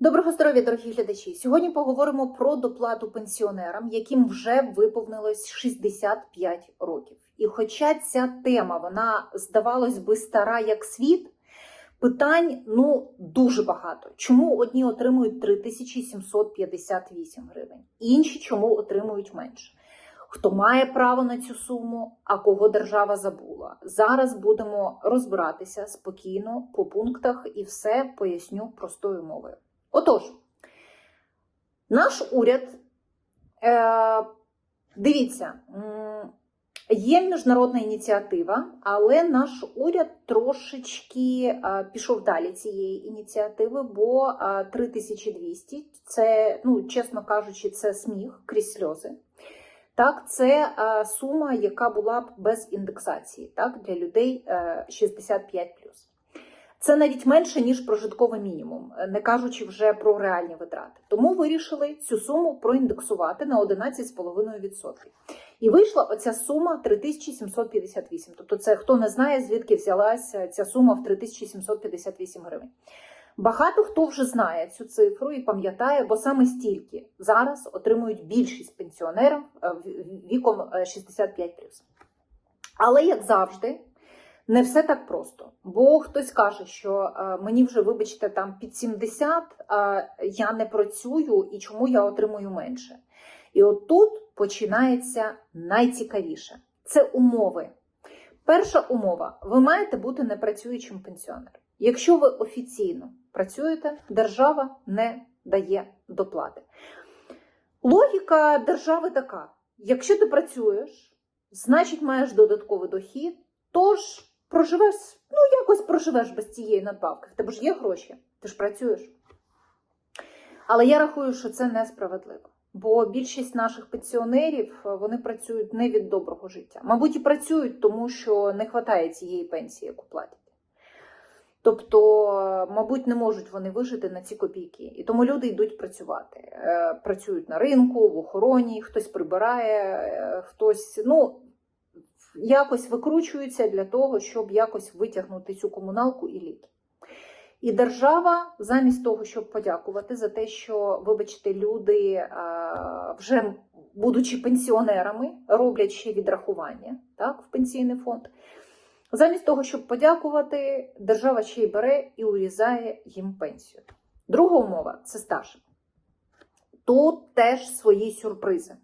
Доброго здоров'я, дорогі глядачі! Сьогодні поговоримо про доплату пенсіонерам, яким вже виповнилось 65 років. І хоча ця тема, вона здавалось би стара як світ, питань ну дуже багато. Чому одні отримують 3758 гривень, інші чому отримують менше? Хто має право на цю суму, а кого держава забула? Зараз будемо розбиратися спокійно по пунктах і все поясню простою мовою. Отож, наш уряд, е, дивіться, є міжнародна ініціатива, але наш уряд трошечки е, пішов далі цієї ініціативи, бо е, 3200 це, ну, чесно кажучи, це сміх крізь сльози. Так, це е, сума, яка була б без індексації, так, для людей е, 65 це навіть менше, ніж прожитковий мінімум, не кажучи вже про реальні витрати. Тому вирішили цю суму проіндексувати на 11,5%. І вийшла оця сума 3758. Тобто, це хто не знає, звідки взялася ця сума в 3758 гривень. Багато хто вже знає цю цифру і пам'ятає, бо саме стільки зараз отримують більшість пенсіонерів е, віком е, 65+. Але як завжди. Не все так просто, бо хтось каже, що е, мені вже, вибачте, там під 70, а я не працюю і чому я отримую менше. І от тут починається найцікавіше це умови. Перша умова: ви маєте бути непрацюючим пенсіонером. Якщо ви офіційно працюєте, держава не дає доплати. Логіка держави така: якщо ти працюєш, значить маєш додатковий дохід, тож проживеш, ну якось проживеш без цієї надбавки. В тебе ж є гроші, ти ж працюєш. Але я рахую, що це несправедливо. Бо більшість наших пенсіонерів вони працюють не від доброго життя. Мабуть, і працюють, тому що не вистачає цієї пенсії, яку платять. Тобто, мабуть, не можуть вони вижити на ці копійки. І тому люди йдуть працювати. Е, Працюють на ринку, в охороні, хтось прибирає, е, хтось, ну, якось викручуються для того, щоб якось витягнути цю комуналку і ліки. І держава, замість того, щоб подякувати за те, що, вибачте, люди вже будучи пенсіонерами, роблять ще відрахування так, в пенсійний фонд. Замість того, щоб подякувати, держава ще й бере і урізає їм пенсію. Друга умова це стаж. Тут теж свої сюрпризи.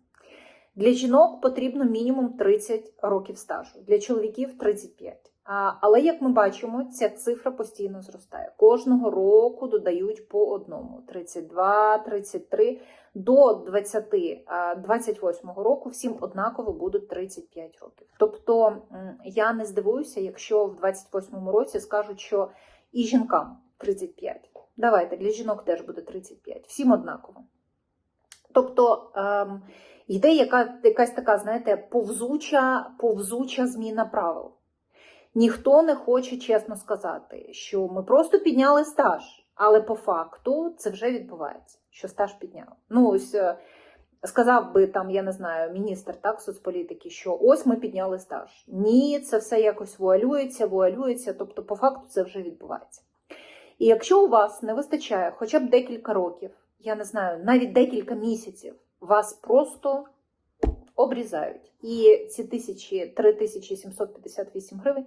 Для жінок потрібно мінімум 30 років стажу, для чоловіків 35. А, але як ми бачимо, ця цифра постійно зростає. Кожного року додають по одному: 32, 33 до 20, 28 року всім однаково будуть 35 років. Тобто я не здивуюся, якщо в 28 році скажуть, що і жінкам 35. Давайте для жінок теж буде 35, всім однаково. Тобто. Ем, йде яка, якась така, знаєте, повзуча, повзуча зміна правил. Ніхто не хоче чесно сказати, що ми просто підняли стаж, але по факту це вже відбувається, що стаж підняв. Ну, ось е, сказав би там, я не знаю, міністр так, соцполітики, що ось ми підняли стаж. Ні, це все якось вуалюється, вуалюється, тобто, по факту це вже відбувається. І якщо у вас не вистачає хоча б декілька років, я не знаю, навіть декілька місяців вас просто обрізають. І ці тисячі 3758 гривень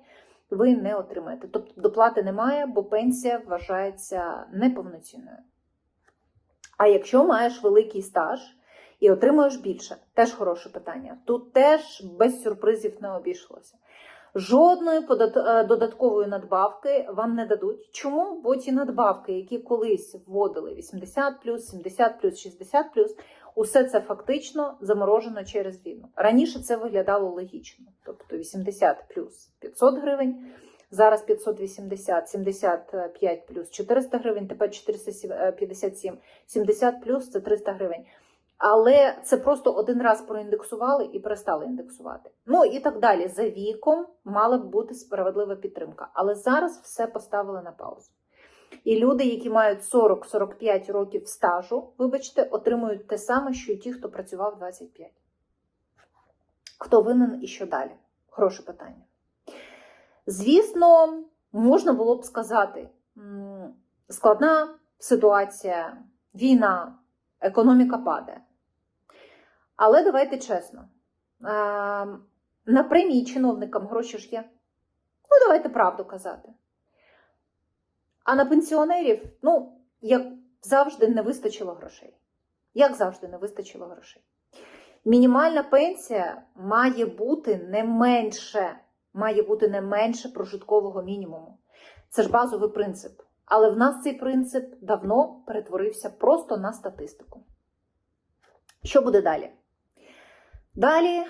ви не отримаєте. Тобто доплати немає, бо пенсія вважається неповноцінною. А якщо маєш великий стаж і отримуєш більше, теж хороше питання. Тут теж без сюрпризів не обійшлося. Жодної е, додаткової надбавки вам не дадуть. Чому? Бо ті надбавки, які колись вводили 80, 70, 60, усе це фактично заморожено через війну. Раніше це виглядало логічно, тобто 80 плюс 500 гривень. Зараз 580, 75 плюс 400 гривень, тепер 457, 70 плюс це 300 гривень. Але це просто один раз проіндексували і перестали індексувати. Ну і так далі. За віком мала б бути справедлива підтримка. Але зараз все поставили на паузу. І люди, які мають 40-45 років стажу, вибачте, отримують те саме, що й ті, хто працював 25. Хто винен і що далі? Хороше питання. Звісно, можна було б сказати, складна ситуація, війна, економіка падає. Але давайте чесно. е, На премії чиновникам гроші ж є. Ну, давайте правду казати. А на пенсіонерів, ну, як завжди, не вистачило грошей. Як завжди, не вистачило грошей. Мінімальна пенсія має бути не менше, має бути не менше прожиткового мінімуму. Це ж базовий принцип. Але в нас цей принцип давно перетворився просто на статистику. Що буде далі? Далі,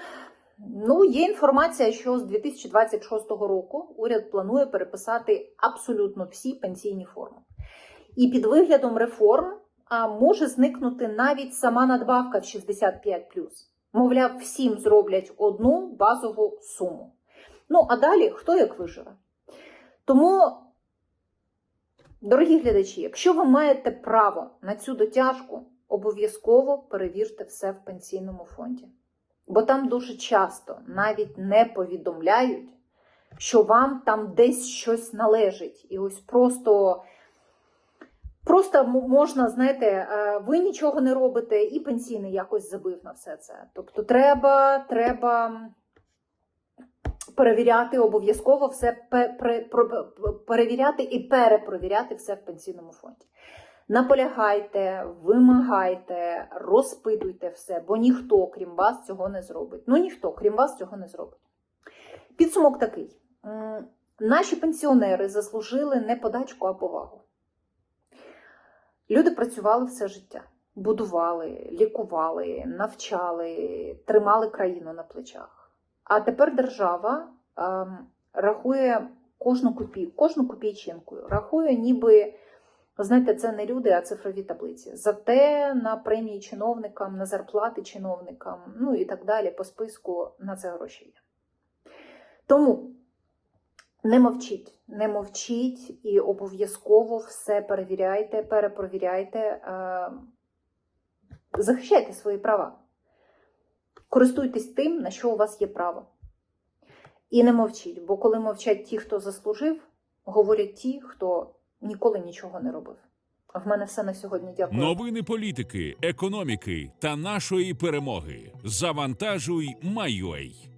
ну, є інформація, що з 2026 року уряд планує переписати абсолютно всі пенсійні форми. І під виглядом реформ може зникнути навіть сама надбавка в 65 Мовляв, всім зроблять одну базову суму. Ну, а далі хто як виживе. Тому, дорогі глядачі, якщо ви маєте право на цю дотяжку, обов'язково перевірте все в пенсійному фонді. Бо там дуже часто навіть не повідомляють, що вам там десь щось належить. І ось просто. Просто можна, знаєте, е, ви нічого не робите, і пенсійний якось забив на все це. Тобто, треба, треба перевіряти обов'язково все перевіряти і перепровіряти все в пенсійному фонді. Наполягайте, вимагайте, розпитуйте все, бо ніхто, крім вас, цього не зробить. Ну ніхто, крім вас, цього не зробить. Підсумок такий: наші пенсіонери заслужили не подачку, а повагу. Люди працювали все життя, будували, лікували, навчали, тримали країну на плечах. А тепер держава ем, рахує кожну копійку, кожну копійчинку, рахує, ніби знаєте, це не люди, а цифрові таблиці. Зате на премії чиновникам, на зарплати чиновникам, ну і так далі, по списку на це гроші є. Тому не мовчіть, не мовчіть і обов'язково все перевіряйте, перепровіряйте, е, захищайте свої права. Користуйтесь тим, на що у вас є право. І не мовчіть, бо коли мовчать ті, хто заслужив, говорять ті, хто ніколи нічого не робив. В мене все на сьогодні. Дякую. Новини політики, економіки та нашої перемоги. Завантажуй, Майой.